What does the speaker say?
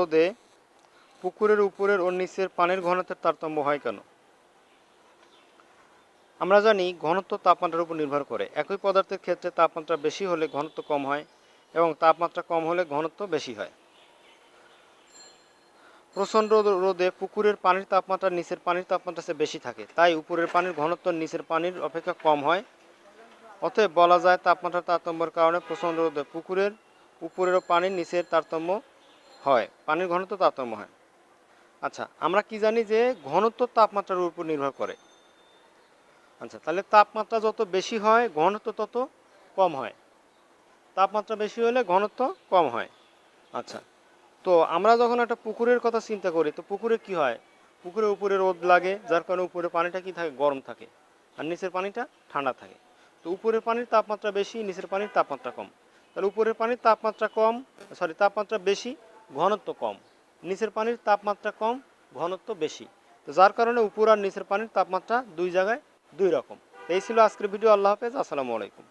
রোদে পুকুরের উপরের ও নিচের পানির ঘনত্বের তারতম্য হয় কেন? আমরা জানি ঘনত্ব তাপমাত্রার উপর নির্ভর করে। একই পদার্থের ক্ষেত্রে তাপমাত্রা বেশি হলে ঘনত্ব কম হয় এবং তাপমাত্রা কম হলে ঘনত্ব বেশি হয়। প্রচণ্ড রোদে পুকুরের পানির তাপমাত্রা নিচের পানির তাপমাত্রা চেয়ে বেশি থাকে। তাই উপরের পানির ঘনত্ব নিচের পানির অপেক্ষা কম হয়। অতএব বলা যায় তাপমাত্রার তারতম্যের কারণে প্রচণ্ড রোদে পুকুরের উপরের পানির নিচের তারতম্য হয়, পানির ঘনত্ব তারতম্য হয়। আচ্ছা আমরা কি জানি যে ঘনত্ব তাপমাত্রার উপর নির্ভর করে? আচ্ছা তাহলে তাপমাত্রা যত বেশি হয়, ঘনত্ব তত কম হয়। তাপমাত্রা বেশি হলে ঘনত্ব কম হয়। আচ্ছা তো আমরা যখন একটা পুকুরের কথা চিন্তা করি, তো পুকুরে কি হয়? পুকুরের উপরে রোদ লাগে, যার কারণে উপরে পানিটা কি থাকে? গরম থাকে। আর নিচের পানিটা ঠান্ডা থাকে। তো উপরের পানির তাপমাত্রা বেশি, নিচের পানির তাপমাত্রা কম। তাহলে উপরের পানির তাপমাত্রা কম সরি তাপমাত্রা বেশি ঘনত্ব কম, নিচের পানির তাপমাত্রা কম, ঘনত্ব বেশি। তো যার কারণে উপর আর নিচের পানির তাপমাত্রা দুই জায়গায় দুই রকম। এই ছিল আজকের ভিডিও। আল্লাহ হাফেজ। আসসালামু আলাইকুম।